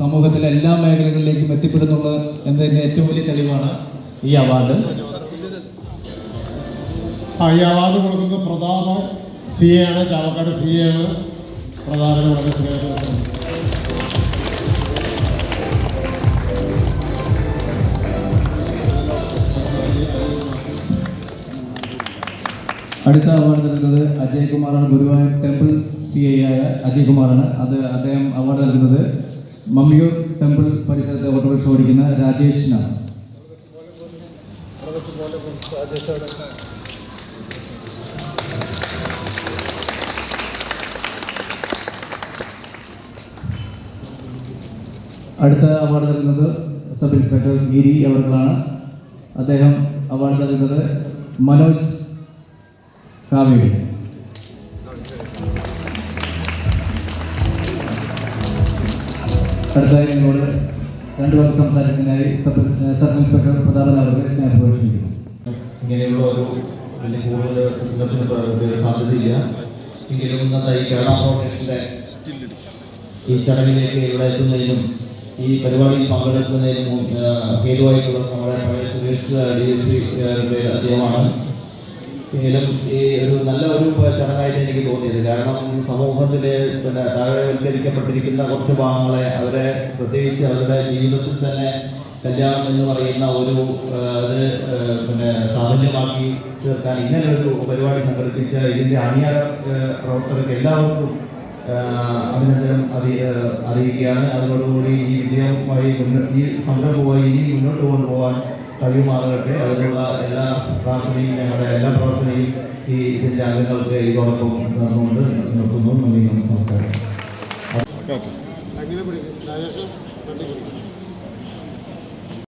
സമൂഹത്തിലെ എല്ലാ മേഖലകളിലേക്കും എത്തിപ്പെടുന്നുള്ളത് എന്നതിന്റെ ഏറ്റവും വലിയ തെളിവാണ് ഈ അവാർഡ്. ഈ അവാർഡ് കൊടുക്കുന്ന പ്രതാപ സി എ ആണ് ചാവക്കാട് സി എ ആണ്. പ്രതാപന് വളരെ അടുത്ത അവാർഡ് നൽകുന്നത് അജയ് കുമാറാണ്. ഗുരുവായൂർ ടെമ്പിൾ സി ഐ ആയ അജയ് കുമാറാണ്. അത് അദ്ദേഹം അവാർഡ് നൽകുന്നത് മമ്മിയൂർ ടെമ്പിൾ പരിസരത്ത് ഓട്ടോറിക്ഷ ഓടിക്കുന്ന രാജേഷിനാണ്. അടുത്ത അവാർഡ് നൽകുന്നത് സബ് ഇൻസ്പെക്ടർ ഗിരി അവർക്കാണ്. അദ്ദേഹം അവാർഡ് നൽകുന്നത് മനോജ് കാവേരി അടുത്തായി നിങ്ങളോട് രണ്ടു പേർക്ക് സംസാരിക്കുന്നതിനായി സബ് സബ് ഇൻസ്പെക്ടർ പ്രതാപൻ അവരുടെ സ്നേഹം പ്രവേശിക്കുന്നു ഇങ്ങനെയുള്ള ഒരു വലിയ കൂടുതൽ ബിസിനസ്സിന് സാധ്യതയില്ല. എങ്കിലും ഇന്നത്തെ ഈ കേരള ഫൗണ്ടേഷന്റെ ഈ ചടങ്ങിലേക്ക് ഇവിടെ എത്തുന്നതിനും ഈ പരിപാടിയിൽ പങ്കെടുക്കുന്നതിനും ഹേതുവായിട്ടുള്ള നമ്മുടെ പഴയ സുരേഷ് ഡി എസ് സി അദ്ദേഹമാണ്. എങ്കിലും ഈ ഒരു നല്ല ഒരു ചടങ്ങായിട്ട് എനിക്ക് തോന്നിയത്. കാരണം സമൂഹത്തിൽ പിന്നെ താഴെവൽക്കരിക്കപ്പെട്ടിരിക്കുന്ന കുറച്ച് ഭാഗങ്ങളെ അവരെ പ്രത്യേകിച്ച് അവരുടെ ജീവിതത്തിൽ തന്നെ കല്യാണം എന്ന് പറയുന്ന ഒരു അത് പിന്നെ സാഫല്യമാക്കി തീർക്കാൻ ഒരു പരിപാടി സംഘടിപ്പിച്ച ഇതിന്റെ അണിയറ ആ, പ്രവർത്തകർക്ക് എല്ലാവർക്കും അഭിനന്ദനം അറി അറിയിക്കുകയാണ്. അതോടുകൂടി ഈ വിജയവുമായി മുന്നോട്ട് ഈ സംരംഭവുമായി ഇനി മുന്നോട്ട് കൊണ്ടുപോകാൻ കഴിയുമാറട്ടെ അതിനുള്ള എല്ലാ പ്രാർത്ഥനയും ഞങ്ങളുടെ എല്ലാ പ്രവർത്തനയും ഈ ഇതിന്റെ അംഗങ്ങൾക്ക് ഇതോടൊപ്പം നിന്നുകൊണ്ട് നിർത്തുന്നു. നന്ദി നമസ്കാരം.